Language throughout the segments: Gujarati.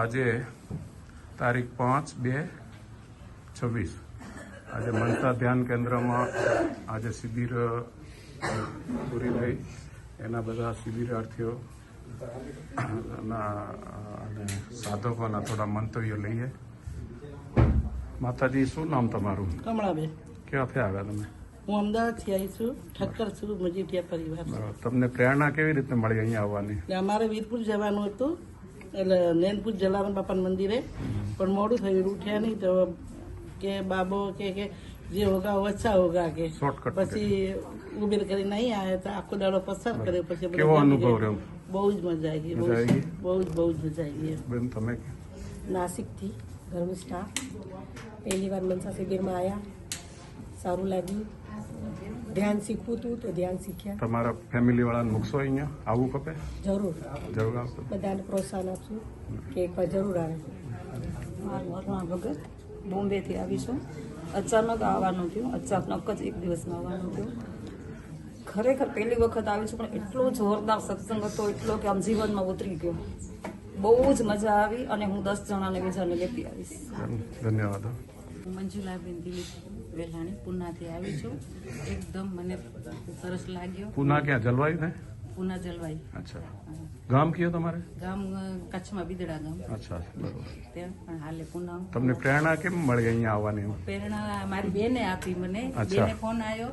આજે તારીખ પાંચ બે છવ્વીસ. આજે મનસા ધ્યાન કેન્દ્રમાં આજે શિબિર પૂરી થઈ. એના બધા શિબિરાર્થીઓ ના અને સાધકોના થોડા મંતવ્યો લઈએ. માતાજી શું નામ તમારું? કમળાબેન. ક્યાંથી આવ્યા તમે? હું અમદાવાદથી આવી છું. ઠક્કર છું મજીઠિયા પરિવાર. તમને પ્રેરણા કેવી રીતે મળી અહીંયા આવવાની? અમારે વીરપુર જવાનું હતું. એટલે નૈનપુર જલારામ બાપાના મંદિરે. પણ મોડું થયું ઉઠ્યા નહીં તો કે બાબો કે કે જે હોગા ઓછા હોગા કે. પછી ઉબેર કરી નહીં આવ્યા તો આખો દાડો પસાર કર્યો પછી બહુ જ મજા આવી ગઈ બહુ જ બહુ જ મજા આવી બેન તમે? નાસિકથી ધર્મિષ્ઠા પહેલી વાર મનસા શિબિરમાં આવ્યા સારું લાગ્યું. ધ્યાન શીખવું હતું તો ધ્યાન શીખ્યા. તમારા ફેમિલી વાળાને મૂકશો અહીંયા? આવવું ખપે જરૂર. જરૂર આવશો? બધાને પ્રોત્સાહન આપશું કે એકવાર જરૂર આવે. મારું અરુણા ભગત બોમ્બેથી આવીશું અચાનક આવવાનું થયું. અચાનક જ એક દિવસમાં આવવાનું થયું. ખરેખર પહેલી વખત આવી છું પણ એટલો જોરદાર સત્સંગ હતો એટલો કે આમ જીવનમાં ઉતરી ગયો. બહુ જ મજા આવી અને હું દસ જણાને બીજાને લેતી આવીશ. ધન્યવાદ. મંજુલાબેન દિલીપ વેલાણી પુનાથી આવી છું. એકદમ મને સરસ લાગ્યો. પુના ક્યાં જલવાયું ને પુના જલવાઈ. અચ્છા. ગામ કયો તમારે? ગામ કચ્છમાં બિદડા ગામ. અચ્છા બરોબર. ત્યાં પણ હાલે પુના. તમને પ્રેરણા કેમ મળી અહીંયા આવવાની પ્રેરણા મારી બેને આપી મને. બેને ફોન આવ્યો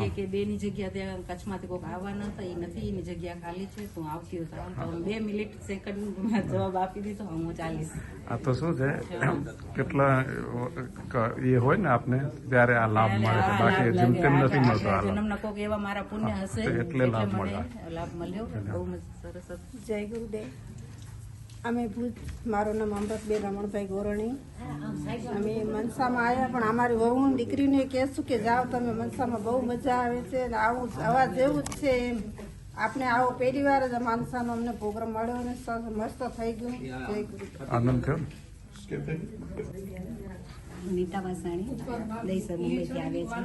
કે કે બેની જગ્યા ત્યાં કચ્છમાંથી કોઈક આવવાના હતા એ નથી એની જગ્યા ખાલી છે તું આવતી હોય તો બે મિનિટ સેકન્ડ જવાબ આપી દીધો હું ચાલીશ. આ તો શું છે? કેટલા એ હોય ને આપને ત્યારે આ લાભ મળે બાકી જેમ તેમ નથી મળતો જન્મના કોઈક એવા મારા પુણ્ય હશે એટલે લાભ મને લાભ મળ્યો. બહુ સરસ હતું. જય ગુરુદેવ. અમે ભૂજ મારું નામ અમૃતબેન રમણભાઈ ગોરણી. અમે મનસામાં આવ્યા પણ અમારી વહુ દીકરીને કહેશું કે જાઓ તમે મનસામાં બહુ મજા આવે છે અને આવું આવા જેવું જ છે એમ. આપણે આવો પહેલી વાર જ માનસાનો અમને પ્રોગ્રામ મળ્યો અને મસ્ત થઈ ગયું. જય ગુરુ આનંદ થયો? નીતા વાસાણી દહીસર મુંબઈથી આવે છે.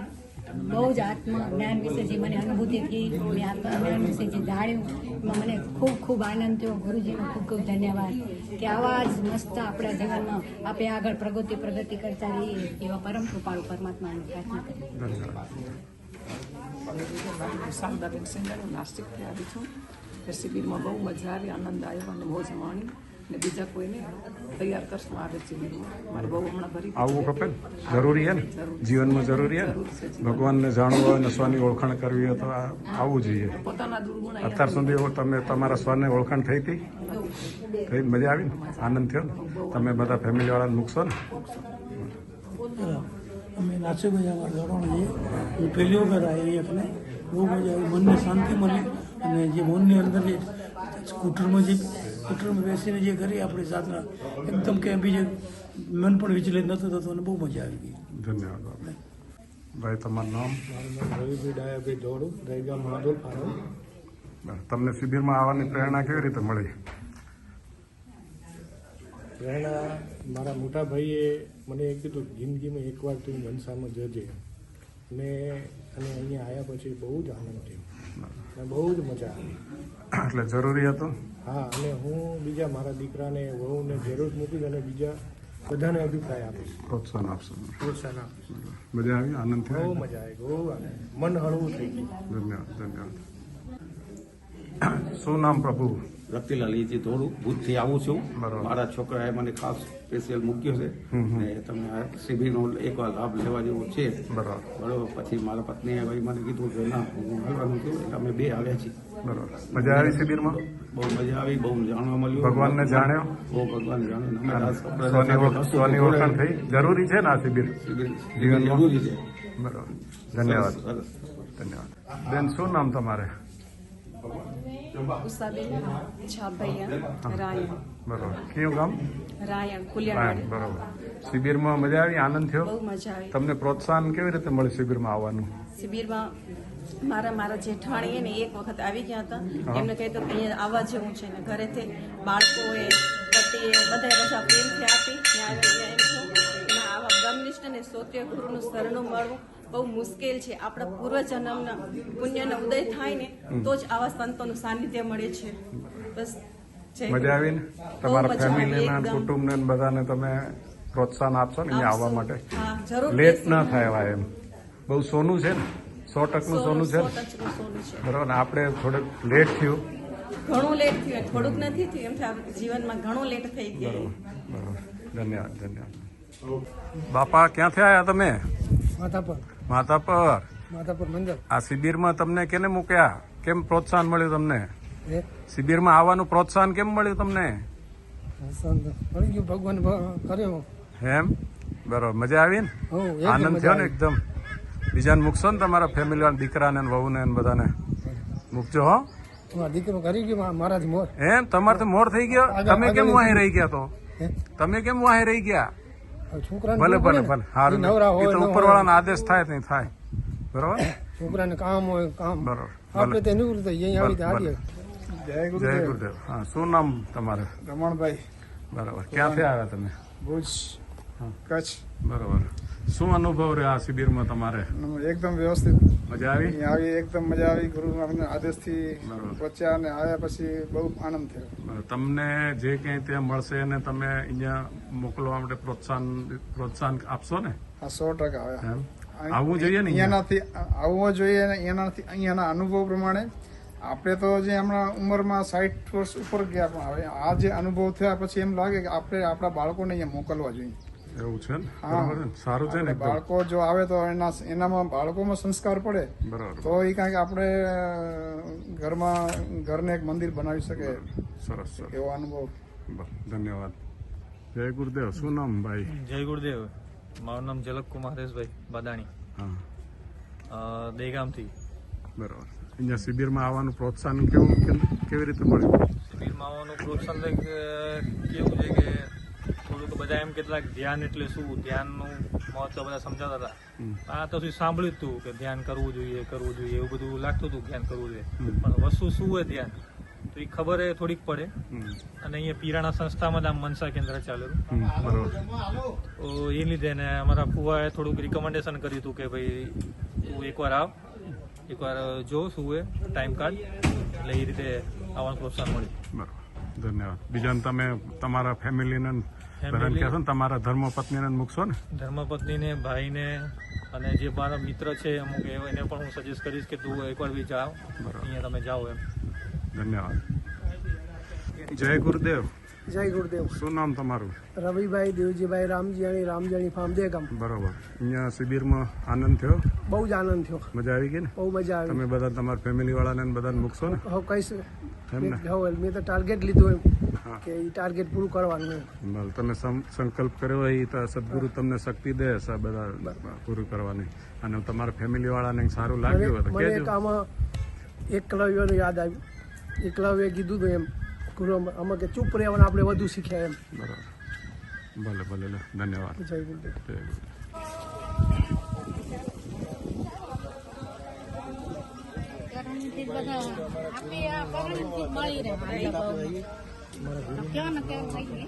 બહુ જ આત્મ જ્ઞાન વિશે જે મને અનુભૂતિ થઈ, મેં આત્મ જ્ઞાન વિશે જે જાણ્યું, એમાં મને ખૂબ ખૂબ આનંદ થયો. ગુરુજીનો ખૂબ ખૂબ ધન્યવાદ. કે આવા જ મસ્ત આપણા જીવનમાં આપણે આગળ પ્રગતિ પ્રગતિ કરતા રહીએ એવા પરમ કૃપાળુ પરમાત્માની પ્રાર્થના ધન્યવાદ. શારદાબેન સિંગર હું નાસિકથી આવી છું. શિબિરમાં બહુ મજા આવી, આનંદ આવ્યો અને મોજ માણી. બીજા કોઈને તૈયાર કરશું. આવે છે મારે બહુ હમણાં ભરી આવવું ખપે ને જરૂરી હે ને? જીવનમાં જરૂરી હે ભગવાનને જાણવું હોય ને સ્વની ઓળખાણ કરવી હોય તો આવવું જોઈએ. પોતાના દુર્ગુણ અત્યાર સુધી તમે તમારા સ્વાને ઓળખાણ થઈ હતી? થઈ? મજા આવી ને? આનંદ થયો ને? તમે બધા ફેમિલી વાળાને મૂકશો ને? અમે નાસિકભાઈ અમારા ધોરણ છીએ. હું પહેલી વખત આવી આપણે બહુ મજા આવી. મનને શાંતિ મળી અને જે મનની અંદર જે સ્કૂટરમાં જે સ્કૂટરમાં બેસીને જે કરી આપણી સાધના એકદમ કે બીજે મન પણ વિચલિત નહોતું થતું અને બહુ મજા આવી ગઈ. ધન્યવાદ. ભાઈ તમારું નામ? રવિભાઈ ડાયાભાઈ દોડું દહીગા મહાદોલ તમને શિબિરમાં આવવાની પ્રેરણા કેવી રીતે મળી? પ્રેરણા મારા મોટા ભાઈએ મને એ કીધું જિંદગીમાં એકવાર તું મનસામાં જજે. ને અને અહીંયા આવ્યા પછી બહુ જ આનંદ થયો. અને બહુ જ મજા આવી. એટલે જરૂરી હતું? હા અને હું બીજા મારા દીકરાને વહુને જરૂર મૂકીશ અને બીજા બધાને અભિપ્રાય આપીશ. પ્રોત્સાહન આપશો. પ્રોત્સાહન આપીશ. મજા આવી? આનંદ બહુ થયો? મજા આવી બહુ મન હળવું થઈ ગયું. ધન્યવાદ ધન્યવાદ. શું નામ પ્રભુ? રતિલાલ એથી થોડું ભૂતથી આવું છું. મારા છોકરાએ મને ખાસ સ્પેશિયલ મૂક્યો છે. ને તમે આ શિબિરનો એકવાર લાભ લેવા જેવો છે. બરાબર. બરોબર. પછી મારા પત્નીએ ભાઈ મને કીધું કે ના હું આવવાનું છું. એટલે અમે બે આવ્યા છીએ. બરાબર. મજા આવી શિબિરમાં? બહુ મજા આવી બહુ જાણવા મળ્યું. ભગવાનને જાણ્યો? બહુ ભગવાન જાણ્યું. સ્વની ઓળખાણ થઈ. જરૂરી છે ને આ શિબિર? શિબિર જીવન જરૂરી છે. બરાબર. ધન્યવાદ. ધન્યવાદ. બેન શું નામ તમારે? ઉષાબેન છાભૈયા રાયણ બરાબર કયું ગામ બરાબર શિબિરમાં મજા આવી આનંદ થયો બહુ મજા આવી તમને પ્રોત્સાહન કેવી રીતે મળે શિબિરમાં આવવાનું શિબિરમાં મારા મારા જેઠાણીએ ને એક વખત આવી ગયા હતા એમને કહી તો કે અહીંયા આવવા જેવું છે ને ઘરેથી બાળકોએ પતિએ બધા રજા પ્રેમથી આપી ત્યાં બ્રહ્મનિષ્ઠ અને સૌત્ય ગુરુનું શરણું મળવું બહુ મુશ્કેલ છે. આપણા પૂર્વજન્મના પુણ્યનો ઉદય થાય ને તો જ આવા સંતોનું સાનિધ્ય મળે છે. બસ મજા આવી ને તમારા ફેમિલીના કુટુંબને બધાને તમે પ્રોત્સાહન આપશો ને અહીંયા આવવા માટે? લેટ ના થાય એમ. બહુ સોનું છે ને? સો ટકનું સોનું છે બરાબર ને આપણે થોડુંક લેટ થયું. ઘણું લેટ થયું. થોડુંક નથી થયું. એમ થાય જીવનમાં ઘણું લેટ થઈ ગયું. બરાબર. ધન્યવાદ ધન્યવાદ. બાપા ક્યાંથી આવ્યા તમે? માતાપર માતાપર માતા પર મંદિર. આ શિબિરમાં તમને કેને મૂક્યા? કેમ પ્રોત્સાહન મળ્યું તમને? શિબિરમાં આવવાનું પ્રોત્સાહન કેમ મળ્યું તમને? ભગવાન કર્યો. એમ? બરોબર મજા આવી ને આનંદ થયો ને એકદમ. બીજાને મૂકશો ને તમારા ફેમિલી વાળા દીકરાને ને વહુને ને બધાને? મૂકજો હો. દીકરો કરી ગયો મારાથી મોર એમ? તમારે મોર થઈ ગયો. તમે કેમ વાહી રહી ગયા તો? તમે કેમ વાહી રહી ગયા? છોકરાને ભલે ભલે ભલે. નવરા હોય તો ન ઉપર હોય. વાળાનો આદેશ થાય નહીં થાય. બરોબર? છોકરાને કામ હોય કામ. બરોબર. આપણે તે નિવૃત્ત અહીંયા આવી. હારીએ જય ગુરુદેવ. હા શું નામ તમારે? રમણભાઈ. બરાબર. ક્યાંથી આવ્યા તમે? ભુજ. કચ્છ. બરોબર. શું અનુભવ રહ્યો આ શિબિરમાં તમારે? એકદમ વ્યવસ્થિત. મજા આવી? અહીંયા આવી એકદમ મજા આવી. ગુરુ આદેશથી. પહોંચ્યા અને આવ્યા પછી બહુ આનંદ થયો. તમને જે ક્યાંય ત્યાં મળશે અને તમે અહીંયા મોકલવા માટે પ્રોત્સાહન પ્રોત્સાહન આપશો ને? આ સો ટકા આવ્યા. આવવું જોઈએ ને અહીંયા? અહીંયાનાથી આવવો જોઈએ અને અહીંયાનાથી અહીંયાના અનુભવ પ્રમાણે આપણે તો જે હમણાં ઉંમરમાં સાઠ વર્ષ ઉપર ગયા પણ હવે આ જે અનુભવ થયા પછી એમ લાગે કે આપણે આપણા બાળકોને અહીંયા મોકલવા જોઈએ. એવું છે હા. સારું છે ને બાળકો જો આવે તો એના એનામાં બાળકોમાં સંસ્કાર પડે. બરાબર. તો એ કાંઈક આપણે ઘરમાં ઘરને એક મંદિર બનાવી શકે. સરસ સરસ. એવો અનુભવ. બસ, ધન્યવાદ. જય ગુરુદેવ. શું નામ ભાઈ? જય ગુરુદેવ. મારું નામ ઝલક કુમાર હરેશભાઈ બાદાણી. હા. દેગામથી. બરાબર. અહીંયા શિબિરમાં આવવાનું પ્રોત્સાહન કેવું કેવી રીતે મળ્યું? શિબિરમાં આવવાનું પ્રોત્સાહન કેવું છે કે બધા એમ કેટલાક ધ્યાન એટલે શું ધ્યાનનું મહત્વ બધા સમજાવતા હતા. આ તો શું સાંભળ્યું હતું કે ધ્યાન કરવું જોઈએ કરવું જોઈએ એવું બધું લાગતું હતું ધ્યાન કરવું જોઈએ. પણ વસ્તુ શું હોય ધ્યાન? તો એ ખબર એ થોડીક પડે. અને અહીંયા પીરાણા સંસ્થામાં આમ મનસા કેન્દ્ર ચાલેલું તો એ લીધે ને અમારા ફુવાએ થોડુંક રિકમેન્ડેશન કર્યું હતું કે ભાઈ તું એકવાર આવ. એકવાર જો શું હોય ટાઈમ કાર્ડ એટલે એ રીતે આવવાનું પ્રોત્સાહન મળ્યું. બરાબર. ધન્યવાદ. બીજાને તમે તમારા ફેમિલીને Family. કહેશો ને તમારા ધર્મપત્નીને મૂકશો ને. ધર્મપત્નીને ભાઈને અને જે મારા મિત્ર છે અમુક એને પણ હું સજેસ્ટ કરીશ કે તું એકવાર બી જાઓ. બરાબર. અહીંયા તમે જાઓ એમ. ધન્યવાદ. જય ગુરુદેવ. જય ગુરુદેવ. શું નામ તમારું? રવિભાઈ દેવજીભાઈ રામજીયાણી રામજીયાણી ફાર્મ દેગામ બરોબર. અહીંયા શિબિરમાં આનંદ થયો? બહુ જ આનંદ થયો. મજા આવી ગઈ ને? બહુ મજા આવી. તમે બધા તમારા ફેમિલી વાળાને બધાને મૂકશો ને? હવે કહીશ. એમ ને? મેં તો ટાર્ગેટ લીધું એમ. કે એ ટાર્ગેટ પૂરું કરવાનું તમે સંકલ્પ કર્યો હોય એ તો સદગુરુ તમને શક્તિ દે હશે બધા પૂરું કરવાની. અને તમારા ફેમિલી વાળાને સારું લાગ્યું હોય તો મને એક આમાં એકલવ્યનું યાદ આવ્યું. એકલવ્ય કીધું હતું એમ ગુરુ આમાં કે ચૂપ રહેવાનું આપણે વધુ શીખ્યા એમ. બરાબર. ભલે ભલે ધન્યવાદ. જય બધા આપી આ કરણથી મળી રહે. કેવા ને કેવા થઈ ગઈ